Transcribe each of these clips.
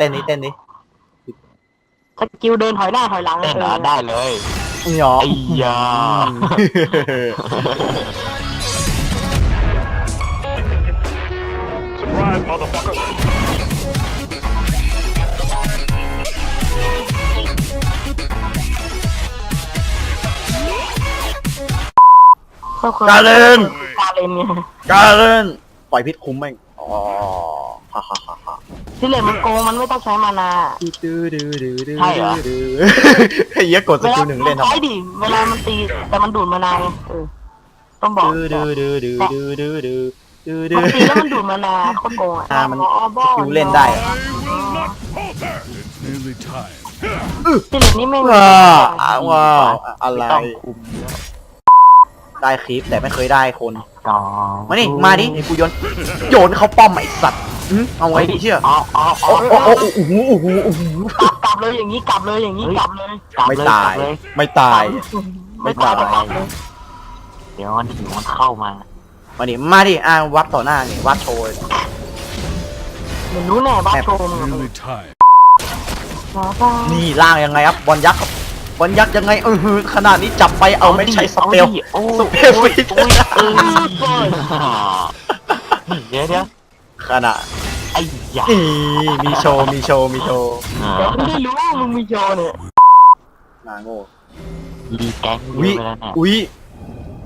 เต้นนี้เต้นนี้สกิลเดินถอยหน้าถอยหลังเต้นเหรอได้เลยหยอไอ้ยา Surprise, motherfucker. การเล่นการเล่นเนี่ยการเล่นปล่อยพิษคุ้มแม่งอ๋อฮ่าฮ่าฮ่า ฮ่าที่เหลือมันโกงมันไม่ต้องใช้มานา ดื้อดื้อดื้อดื้อใช่เหรอ ดื้อไอ้เหี้ยกดสกิลหนึ่งเล่นทำไมใช้ดิเวลามันตีแต่มันดูดมานาไงเออต้องบอกดื้อดื้อดื้อดื้อดื้อดื้อดื้อดื้อดื้มันอ ตีแล้วมันดูดมานาโคตรโกงอะอ่ามันอ๋อบอสกิลเล่นได้อะ It's nearly time. ที่เหลือนี่ไม่มีว้าวอะว้าวอะไรไม่ต้องคุมเยอะได้คลิปแต่ไม่เคยได้คนต่อมานี่มาดิไอ้กูโยนโยนเข้าป้อมไอ้สัตว์ อื้อเอาไว้ดิเชื่ออ๋ออ๋ออ๋อโอ้โอ้โอ้โอ้โหโอ้โหโอ้โหกลับกลับเลยอย่างนี้กลับเลยอย่างนี้กลับเลยกลับไม่เลยตาย กลับเลยไม่ตาย ไม่ตายก็กลับเลยเดี๋ยวมันถึงมันเข้ามา มาดิมาดิอะวัดต่อหน้านี่วัดโชว์เลยเหมือนรู้แน่บ้าโชว์มึง Nearly time. นะบ้านี่ล่างยังไงครับบอลยักษ์ครับบอลยักษ์ยังไงเออหือขนาดนี้จับไปเอาไม่ใช้สเปลอาดิโอ้สเปลโอ้ยฟิตโอ้ยเออเดี๋ยวเดี๋ยวขนาด ไอ้ยานี่มีโชว์มีโชว์มีโชว์เดี๋ยวมึงได้รู้ว่ามึงมีโชว์เนี่ยนาโง่รีแก๊งอุ้ยเยอะไปแล้วเนี่ยอุ้ย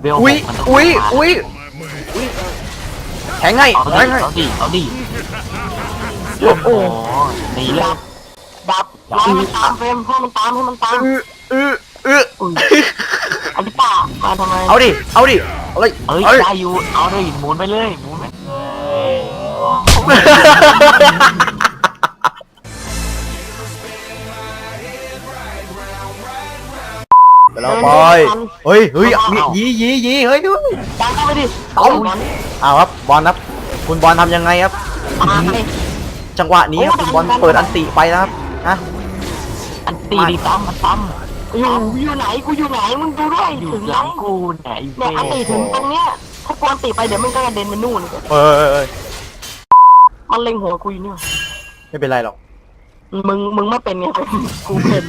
เวลหอุ้ยกมันต้องอุ้ยมาอุ้ย My way. แข็งไงเอาแข็งไงดิเอาดิเอาดิโอ้โหโอ้หนีเลยดับรอให้มันตามเฟรมให้มันตามให้มันตามเออเออเอออุ้ยอภิตามาทำไมเอาดิเอาดิเอาเลยเอ้ยเอาดิได้อยู่เอาดิหมุนไปเลยหมุน ไปไปแล้วบอยเฮ้ยเฮ้ยมียียียีเฮ้ยเฮ้ยดันเข้าไปดิเอาเอาครับบอลครับ คุณบอลทำยังไงครับตายจังหวะนี้ครับคุณบอลเปิดอันติไปนะครับนะอันตีดิตั้มมันตั้มอยู่อยู่ไหนกูอยู่ไหนมึงดูด้วยอยู่ถึงหไหนลังกูเนี่ยไอ้เนี่ยอันตีถึงตรงเนี้ยถ้ากวนตีไปเดี๋ยวมันก็กระเด็นไปนู่นเออเออเออ มันเล็งหัวกูอยู่เนี่ยไม่เป็นไรหรอกมึงมึงไม่เป็นไงกูเป็น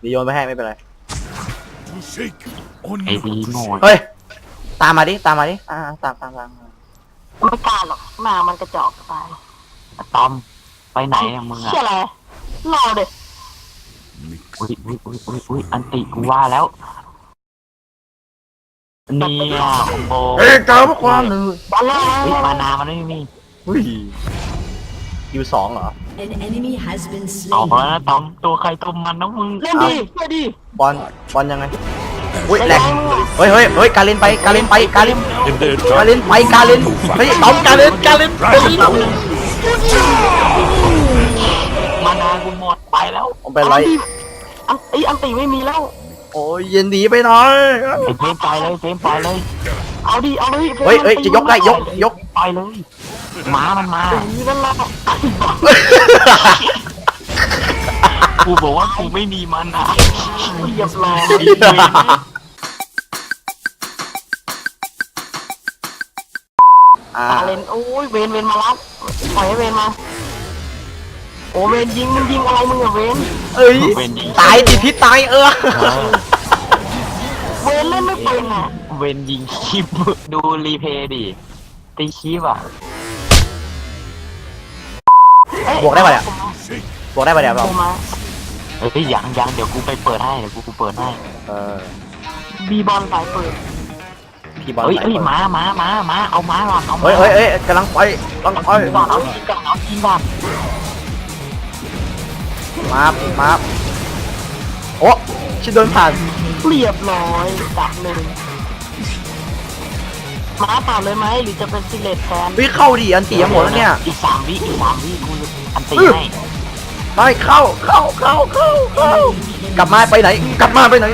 เดียวโยนไปให้ไม่เป็นไร To shake on ไอ้ your ดีโง่เฮ้ย ตามมาดิ ตามมาดิ อ่า ตามตามตามไม่กล้าหรอกหน้ามันกระจอกตายตั้มไปไหนอะมึงอะเชื่ออะไรรอเด็ mix. อุ้ยอุ้ยอุ้ยอุ้ยอุ้ยอันติกูว่าแล้วเนี่ยคอมโบเฮ้ยเจอพวกความเลยบอลแล้เฮ้ยว Dạ. มานามันไม่มี อุ้ยยูสองเหรอ An enemy has been เอา slain. แล้วนะตอมตัวใครตัวมันนะมึงเล่นดีเชื่อดีบอลบอลยังไงอุ้ยแหลกเฮ้ยเฮ้ยเฮ้ยการเล่นไปการเล่นไปการเล่น In their การเล่นไปการเล่นเฮ้ยต้อมการเล่นการเล่นการเล่นมานากูหมดไปแล้วผมเป็นไรอันไออันตีไม่มีแล้วโอ้ยเย็นดีไปหน่อย ไอ้เฟรมไปเลยเฟรมไปเลย เอาดิเอาเลยเฮ้ยเฮ้ยจะยกได้ยกยก ไปเลย หมามันมาตีนั่นแหละกูบอกว่ากูไม่มีมันอะเรียบร้อยอ่าตาเลนโอ้ยเวนเวนมารับปล่อยให้เวนมา โอ้เวนยิงมึงยิงอะไรมึงอะเวนเอ้ยเป็นยิงตายติดพิษตายเออเออเวนเล่นไม่เป็นอะเวนยิงคลิปดูรีเพย์ดิตีคลิปอะเอ้ย บวกได้ปะเนี่ยบวกได้ปะเดี๋ยวเราโทรมาเฮ้ยยังยังเดี๋ยวกูไปเปิดให้เดี๋ยวกูกูเปิดให้เออบีบอลสายเปิดพี่บอลเฮ้ยไหนเฮ้ยเปิดมามามามาเอามาก่อนเอามาเฮ้ยเฮ้ยเฮ้ยกำลังไปกำลังไปก่อนเอาจริงก่อนเอาจริงก่อนมามาโอ้ชิดเดินผ่านเรียบร้อยจับหนึ่ง ม้าเปล่าเลยไหมหรือจะเป็นซิเลตแทนวิเข้าดิอันตียังหมดแล้วเนี่ยอีกสามวิอีกสามวิกูอันตีให้ไปเข้าเข้าเข้าเข้าเข้ากลับมาไปไหน กลับมาไปไหน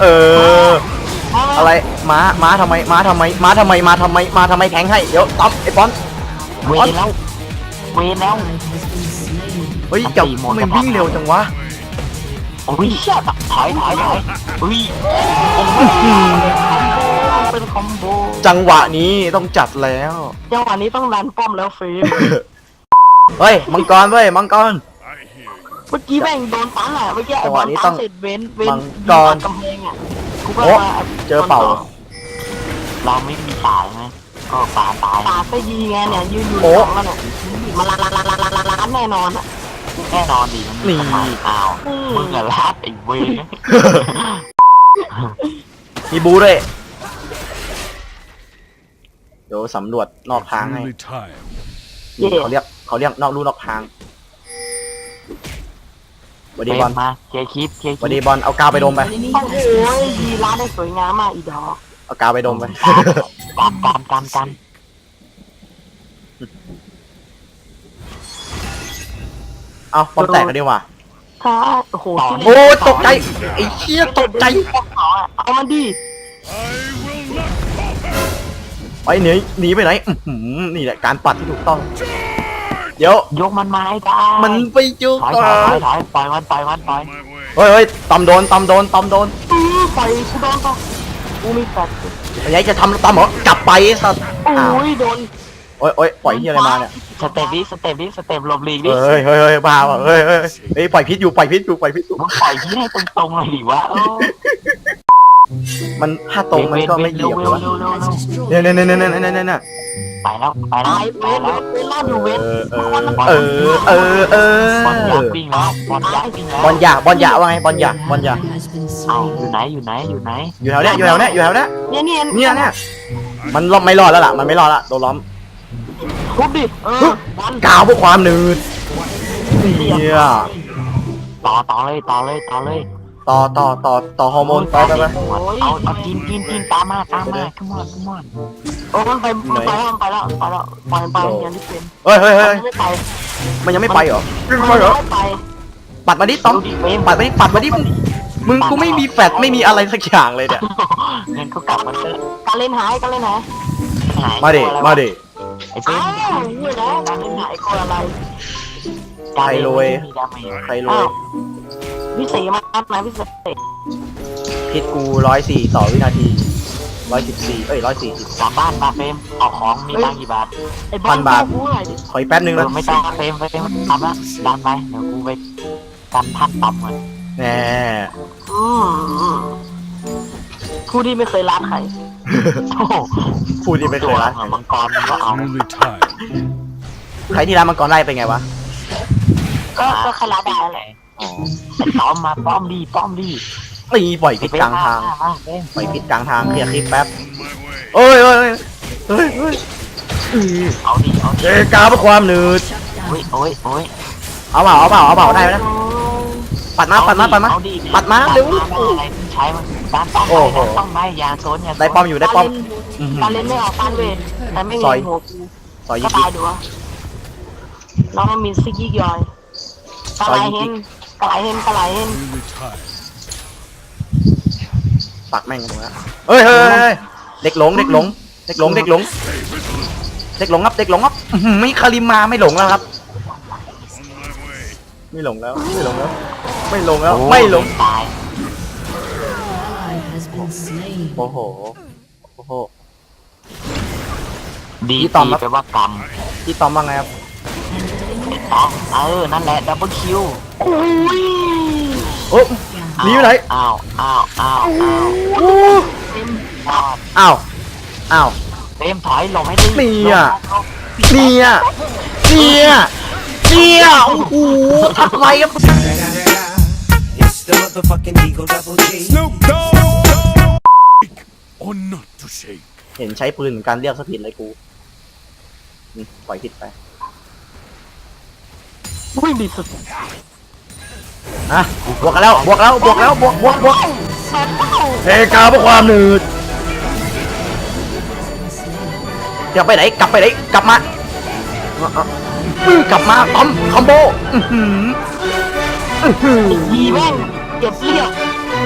เอออะไรม้าม้าทำไมม้าทำไมม้าทำไมมาทำไมมาทำไมแข็งให้เดี๋ยวต๊อปไอ้บอลเวนแล้วเวนแล้วเฮ้ยจับมันวิ่งเร็วจังวะโอ้ยเชี่ยถอยถอยถอยอุ้ยไปเป็นคอมโบจังหวะนี้ต้องจัดแล้ว จังหวะนี้ต้องรันป้อมแล้วฟิล์มเฮ้ย มังกรเว้ย มังกร I hear you. เมื่อกี้แม่งโดนตันอะเมื่อกี้ไอ้จังหบอวะลนี้ตัต้อนงเสร็จเว้นเว้นมังยิงกรตัดกำแพงอะกูก็โอ้มาเจอเป่า เราไม่มีตายไหมก็ปลาตายตาก็ยีไงเนี่ยยืนอยู่โอ้สองกันเนี่ยมาลาลาลาลาลาลาลาแน่นอนอะ แน่นอนดีมันมีสมัยอ้าวอืมมึงอะลาดไอ้เวรมีบูด้วยเดี๋ยวสำรวจนอกทางให้ Only time. เย่เขาเรียกเขาเรียกนอกลู่นอกทางวันดีบอลมาเคลียร์คลิปเคลียร์ควันลิดีปบอลเอากาวไปดมไป โอ้โหยีร้านได้สวยงามมากอีดอกเอากาวไปดมไปกันกันกันกัน เอาปอมแตกกันดีกว่าถ้าโอ้โหโอ้ยตกใจไอ้เชี่ยตกใจเอามันดี I will not falter. ไปหนีหนีไปไหนอื้อหือนี่แหละการปัดที่ถูกต้อง เดี๋ยวยกมันมาให้ได้มันไปจุกถอยก่อถอยถอนยถอยปล่อยมันปล่อยมันปล่อย My way. เฮ้ยเฮ้ยตำโดนตำโดนตำโดนอื้อไฟกูโดนปะกูมีแฟลชไอ้ยัยจะทำตำเหรอกลับไปสัตว์อ้าวโอ้ยโดน โอ้ยโอ้ยปล่อยที่อะไรมาเนี่ยสเต็ปนี้สเต็ปนี้สเต็ปหลบหลีกดิเฮ้ยเฮ้ยเฮ้ยบ้าว่ะเฮ้ยเฮ้ยเฮ้ยปล่อยพิษอยู่ปล่อยพิษอยู่ปล่อยพิษอยู่มึงปล่อยที่ให้ตรงๆเลยดิวะเออมันถ้าตรงมันก็ไม่เหลี่ยมเลยวะเร็วเร็วเร็วเนี่ยเนี่ยเนี่ยเนี่ยเนี่ยเนี่ยเนี่ยไปแล้วไปแล้วตายไปเว้นแล้วเว้นรอดอยู่เว้นเออเออเออเออบอลยัเอกอษ์วิ่งแล้วบอลยักษ์วิ่งแล้วบอลหยาบอลหยาว่าไงบอลหยาบอลหยาเอ้าอยู่ไหนอยู่ไหนอยู่ไหนอยู่แถวเนี้ยอยู่แถวเนี้ยอยู่แถวเนี้ยเนี่ยเนี่ยเนี่ยเนี่ยมันล้อมไม่รอดแล้วล่ะมันไม่รอดละโดนล้อม ทุบดิ เออบอลกาวเพื่อความหนืดเนี่ยต่อต่อเลยต่อเลยต่อเลยต่อต่อต่อต่อฮอร์โมนไปไปไปเอาเอากินกินกินตามมาตามมาขึ้นมาขึ้นมาโอ้มันไปมันไปแล้วมันไปแล้วไปแล้วปล่อยมันไปอย่างที่เป็นเฮ้ยเฮ้ยเฮ้ยมันไม่ไปมันยังไม่ไปเหรอมันไม่ไปเหรอไม่ไปปัดมาดิต้อมดูดิเฟรมปัดมาดิปัดมาดิมึงมึงกูไม่มีแฟลชไม่มีอะไรสักอย่างเลยเนี่ยเงินก็กลับมาเถอะการเล่นหายการเล่นหายหายมาดิมาดิ ไอ้เฟรอ้ามวเว้ยนะการเล่นหายคนอะไรใครรวยมีดาเมจใครรวอ้าวยพี่เสมานะพี่เสพิษกูร้อยสี่ต่อวินาทีร้อยสิบสี่เอ้ยร้อยสี่สิบ กลับบ้านมาเฟรมเอาของมีตังค์กี่บาทไอ้บอพัลนบาท กูหน่อยดิขออีกแป๊บนึงเอนะอไม่ต้องเฟรมเฟรมทำละดันไปเดี๋ยวกูไปกันท่านต่ำก่อนแหมอืมผู้ที่ไม่เคยรักใคร โอ้โหพูดที่ไม่เคตัวยรักเหมือนมังกรมันก็เอา Only time. ใครที่ร้านมังกรไล่เป็นไงวะ ก็ก็ใครรักได้แหละอ๋อไอ้ป้อมมาป้อมดีป้อมดีตีปล่อยพิษกลางทางมาเฟรมปล่อยพิษกลางทางเคลียร์คลิปแป๊บ On my way. เอ้ยเอ้ยเอ้ยเอ้ยเอ้ยเอาดิเอาดิเอกาเพื่อความหนืด โอ้ยโอ้ยโอ้ยเอาเปล่าเอาเปล่าเอาเปล่าได้ไหมนะปัดมาปัดมาปัดมา เอดิปัดมาเร็วอะไรใช้มัน ด้านป้อมโอ้ไปโหด้านป้อมไปยาโซนยาโซนได้ป้อมอยู่ได้ป้อมการเล่นไม่ออกการเวทแต่ไม่ซเงอย หัวกูซอยยิก็บยิตายบดูวะน้องมันมีซิกยิกยอยกระไรเห็นกระไรเห็นกระไรเห็น Only time. ปักแม่งตรงนั้เฮ้ยเฮ้ยเฮ้ยเด็กหลงเด็กหลงเด็กหลงเด็กหลงเด็กหลงครับเด็กหลงครับอื้อหือไม่คาริมาไม่หลงแล้วครับ On my way. ไม่หลงแล้ว ไม่หลงแล้ว ไม่หลงแล้ว ไม่หลง ตาย โอ้โห โอ้โห ดีพี่ตอมครับแปลว่ากรรมพี่ตอมว่าไงครับอ๋อเออ นั่นแหละดับเบิลคิวโอ้ยโอ้หนีไปไหนอ้าวอ้าวอ้าวอ้าวโอ้อ้าวอ้าว อ้าวเฟรมถอยหลงให้ดีเนี่ย หลบเนี่ยเนี่ยเนี่ยโอ้โหอะไรครับ It's the motherfucking Eagle Double G. Snoop Dogg. Or not to shake. เห็นใช้ปืนเหมือนกันเรียกสผิดเลยกูอืมปล่อยผิดไปวิ่งดีสุดอะบวกกันแล้วบวกแล้วบวกแล้วบวกบวกบวกเทกาเพื่อความหนืดเดี๋ยวไปไหนกลับไปไหนกลับมาเอาเอาอื้อกลับมาตอมคอมโบอื้อหืออื้อหือ ดีแม่งเก็บเรียบ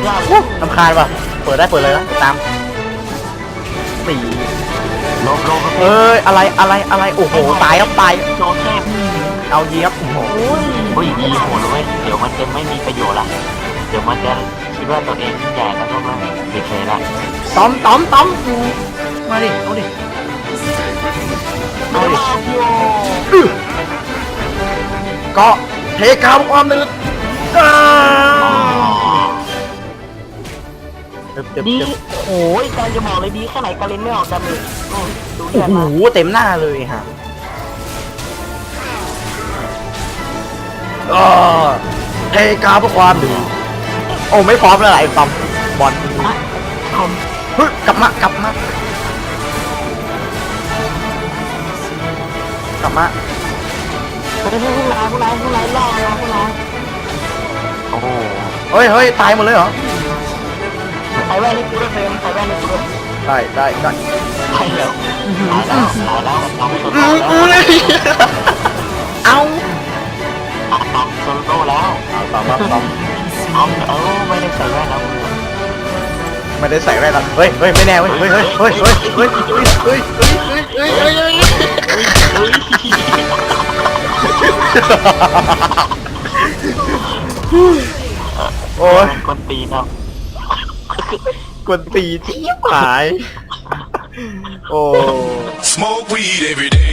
อย่าโอ้ลำคาญว่ะ เปิดได้เปิดเลยนะตาม สี่หลบหลบเอ้ยอะไรอะไรอะไรโอ้โหตายครับตายโจเทพเอายีครับโอ้โหโอ้ยเฮ้ยดีโหดเลยเดี๋ยวมันจะไม่มีประโยชน์ละเดี๋ยวมันจะคิดว่าตัวเองยิ่งใหญ่แล้วก็มารีเพย์ละตอมตอมตอมกูมาดิเอาดิเอาดิอื้อก็เทกาวความดืดอ้าว เจ็บเจ็บดีเจ็บโอ้ยการจะบอกเลยดีแค่ไหนการเล่นไม่ออกดาเมจโอ้ยดูโอ้เลือดโหมาเต็มหน้าเลยฮะก็เทกาวเพื่อความดืดโอ้ไม่พร้อมแล้วไหละไอ้ตอมบอลคอมเฮ้ยกลับมากลับมากลับมาเฮ้ยพวกนายพวกนายพวกนายล่อเลยพวกนายโอ้โหเฮ้ยเฮ้ยตายหมดเลยเหรอ ใส่แว่นให้กูด้วยเฟรมใส่แว่นให้กูด้วยได้ได้ได้ใช่แล้วตายแล้วตายแล้วน้องโซอืโต้ออือแล้วเอาน้องโซโต้แล้วเอาตามมาตามเอาเออไม่ได้ใส่แว่นแล้วไม่ได้ใส่แว่นละเฮ้ยเฮ้ยไม่แน่เว้ยเฮ้ยเฮ้ยเฮ้ยเฮ้ยเฮ้ยเฮ้ยเฮ้ยเฮ้ยเฮ้ยเฮ้ยเฮ้ยเฮ้ยโอ้ยคนตีนเอา กวนตีที่หาย โอ้ Smoke weed every day.